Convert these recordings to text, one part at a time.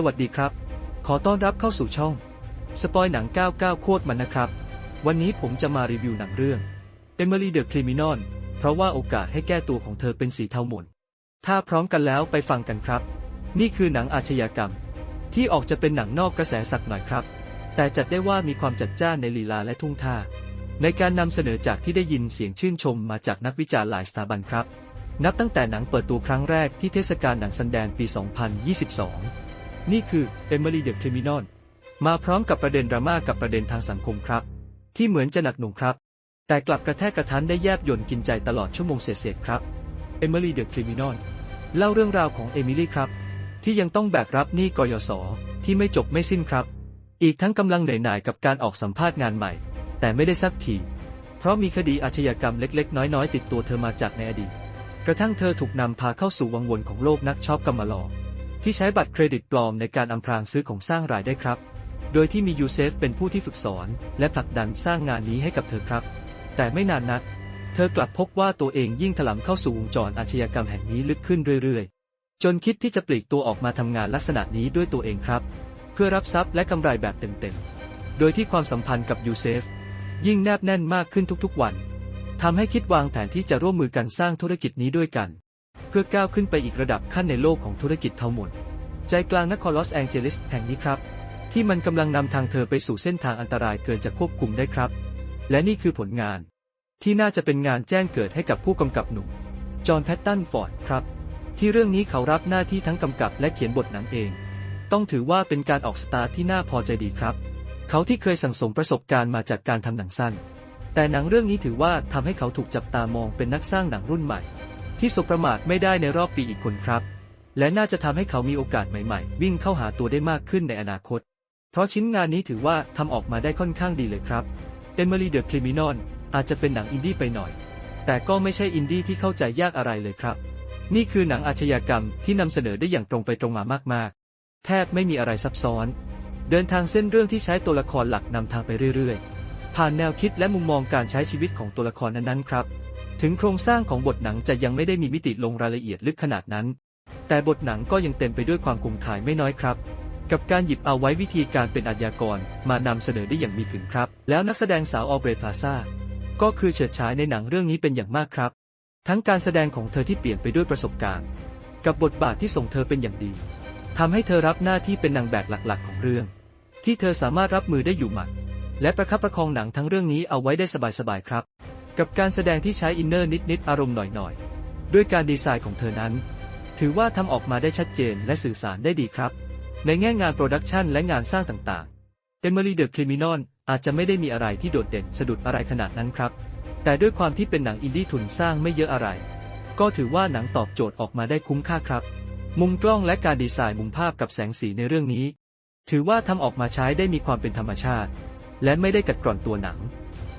สวัสดีครับ ขอต้อนรับเข้าสู่ช่อง สปอยหนัง 99 โคตรมันนะครับ วันนี้ผมจะมารีวิวหนังเรื่อง Emily the Criminal เพราะว่าโอกาสให้แก้ตัวของเธอเป็นสีเทาหม่นถ้าพร้อมกันแล้วไปฟังกันครับ นี่คือหนังอาชญากรรม ที่ออกจะเป็นหนังนอกกระแสสักหน่อยครับ แต่จัดได้ว่ามีความจัดจ้านในลีลาและทุ่งท่า ในการนำเสนอจากที่ได้ยินเสียงชื่นชมมาจากนักวิจารณ์หลายสถาบันครับ นับตั้งแต่หนังเปิดตัวครั้งแรกที่เทศกาลหนังซันแดนปี 2022 นี่คือ Emily the Criminal มาพร้อมกับประเด็นดราม่ากับประเด็นทางสังคมครับ ที่เหมือนจะหนักหน่วงครับ แต่กลับกระแทกกระทันได้แยบยนต์กินใจตลอดชั่วโมงเศษๆครับ Emily the Criminal เล่าเรื่องราวของเอมิลี่ครับ ที่ยังต้องแบกรับหนี้กยศที่ไม่จบไม่สิ้นครับ อีกทั้งกำลังเหนื่อยหน่ายกับการออกสัมภาษณ์งานใหม่ แต่ไม่ได้สักทีเพราะมีคดีอาชญากรรมเล็กๆ น้อยๆ ติดตัวเธอมาจากในอดีต กระทั่งเธอถูกนำพาเข้าสู่วังวนของโลกนักชอปกำมลอ ที่ใช้บัตรเครดิตปลอมในการอำพรางซื้อของสร้างรายได้ครับ โดยที่มียูเซฟเป็นผู้ที่ฝึกสอน และผลักดันสร้างงานนี้ให้กับเธอครับ แต่ไม่นานนัก เธอกลับพบว่าตัวเองยิ่งถลำเข้าสู่วงจรอาชญากรรมแห่งนี้ลึกขึ้นเรื่อยๆ จนคิดที่จะปลีกตัวออกมาทำงานลักษณะนี้ด้วยตัวเองครับ เพื่อรับทรัพย์และกำไรแบบเต็มๆ โดยที่ความสัมพันธ์กับยูเซฟยิ่งแนบแน่นมากขึ้นทุกๆวันทำให้คิดวางแผนที่จะร่วมมือกันสร้างธุรกิจนี้ด้วยกัน เพื่อก้าวขึ้นไปอีกระดับขั้นในโลกของธุรกิจเท่าหมดใจกลางนครลอสแองเจลิสแห่งนี้ครับ ที่มันกำลังนำทางเธอไปสู่เส้นทางอันตรายเกินจะควบคุมได้ครับ และนี่คือผลงาน ที่น่าจะเป็นงานแจ้งเกิดให้กับผู้กำกับหนุ่มจอห์นแพตตันฟอร์ดครับ ที่เรื่องนี้เขารับหน้าที่ทั้งกำกับและเขียนบทหนังเอง ต้องถือว่าเป็นการออกสตาร์ทที่น่าพอใจดีครับ เขาที่เคยสั่งสมประสบการณ์มาจากการทำหนังสั้น แต่หนังเรื่องนี้ถือว่าทำให้เขาถูกจับตามองเป็นนักสร้างหนังรุ่นใหม่ ที่สบประมาทไม่ได้ในรอบปีอีกคนครับ และน่าจะทำให้เขามีโอกาสใหม่ๆ วิ่งเข้าหาตัวได้มากขึ้นในอนาคต เพราะชิ้นงานนี้ถือว่าทำออกมาได้ค่อนข้างดีเลยครับ Emily the Criminal อาจจะเป็นหนังอินดี้ไปหน่อย แต่ก็ไม่ใช่อินดี้ที่เข้าใจยากอะไรเลยครับ นี่คือหนังอาชญากรรมที่นำเสนอได้อย่างตรงไปตรงมามากๆ แทบไม่มีอะไรซับซ้อน เดินทางเส้นเรื่องที่ใช้ตัวละครหลักนำทางไปเรื่อยๆ ผ่านแนวคิดและมุมมองการใช้ชีวิตของตัวละครนั้นๆครับ ถึงโครงสร้างของบทหนังจะยังไม่ได้มีมิติลงรายละเอียดลึกขนาดนั้น แต่บทหนังก็ยังเต็มไปด้วยความคมขายไม่น้อยครับ กับการหยิบเอาไว้วิธีการเป็นอาญากรมานำเสนอได้อย่างมีถึงครับ แล้วนักแสดงสาวออเบรพลาซาก็คือเฉิดฉายในหนังเรื่องนี้เป็นอย่างมากครับ ทั้งการแสดงของเธอที่เปลี่ยนไปด้วยประสบการณ์ กับบทบาทที่ส่งเธอเป็นอย่างดีทำให้เธอรับหน้าที่เป็นนางแบกหลักๆ ของเรื่อง ที่เธอสามารถรับมือได้อยู่หมัดและประคับประคองหนังทั้งเรื่องนี้เอาไว้ได้สบายๆครับ กับการแสดงที่ใช้อินเนอร์นิดๆอารมณ์หน่อยๆ ด้วยการดีไซน์ของเธอนั้น ถือว่าทำออกมาได้ชัดเจนและสื่อสารได้ดีครับ ในแง่งานโปรดักชันและงานสร้างต่างๆ Emily the Criminal อาจจะไม่ได้มีอะไรที่โดดเด่นสะดุดอะไรขนาดนั้นครับ แต่ด้วยความที่เป็นหนังอินดี้ทุนสร้างไม่เยอะอะไร ก็ถือว่าหนังตอบโจทย์ออกมาได้คุ้มค่าครับ มุมกล้องและการดีไซน์มุมภาพกับแสงสีในเรื่องนี้ ถือว่าทำออกมาใช้ได้มีความเป็นธรรมชาติ และไม่ได้กัดกร่อนตัวหนัง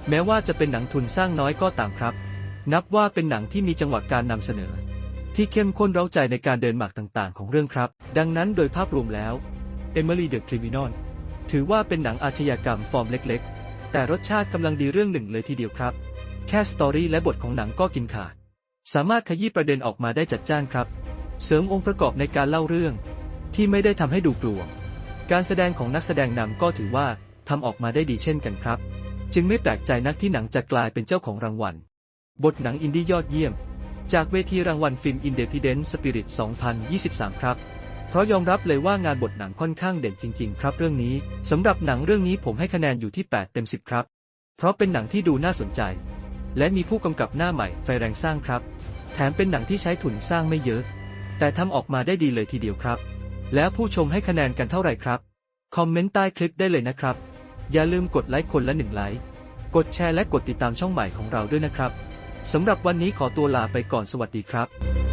แม้ว่าจะเป็นหนังทุนสร้างน้อยก็ตามครับ นับว่าเป็นหนังที่มีจังหวะการนำเสนอ ที่เข้มข้นเร้าใจในการเดินหมากต่างๆ ของเรื่องครับ ดังนั้นโดยภาพรวมแล้ว Emily the Criminal ถือว่าเป็นหนังอาชญากรรมฟอร์มเล็กๆ แต่รสชาติกำลังดีเรื่องหนึ่งเลยทีเดียวครับ แค่สตอรี่และบทของหนังก็กินขาด สามารถขยี้ประเด็นออกมาได้จัดจ้านครับ เสริมองค์ประกอบในการเล่าเรื่อง ที่ไม่ได้ทำให้ดูกลัว การแสดงของนักแสดงนำก็ถือว่าทำออกมาได้ดีเช่นกันครับ จึงไม่แปลกใจนักที่หนังจะกลายเป็นเจ้าของรางวัล บทหนังอินดี้ยอดเยี่ยม จากเวทีรางวัลฟิล์มอินเดพ d เดน t ์สปิริต 2023 ครับ เพราะยอมรับเลยว่างานบทหนังค่อนข้างเด่นจริง ๆ ครับเรื่องนี้สำหรับหนังเรื่องนี้ผมให้คะแนนอยู่ที่ 8 เต็ม 10 ครับ เพราะเป็นหนังที่ดูน่าสนใจ และมีผู้กำกับหน้าใหม่ไฟแรงสร้างครับ แถมเป็นหนังที่ใช้ทุนสร้างไม่เยอะ แต่ทำออกมาได้ดีเลยทีเดียวครับ แล้วผู้ชมให้คะแนนกันเท่าไหร่ครับ คอมเมนต์ใต้คลิปได้เลยนะครับ อย่าลืมกดไลค์คนละหนึ่งไลค์ กดแชร์และกดติดตามช่องใหม่ของเราด้วยนะครับ สำหรับวันนี้ขอตัวลาไปก่อนสวัสดีครับ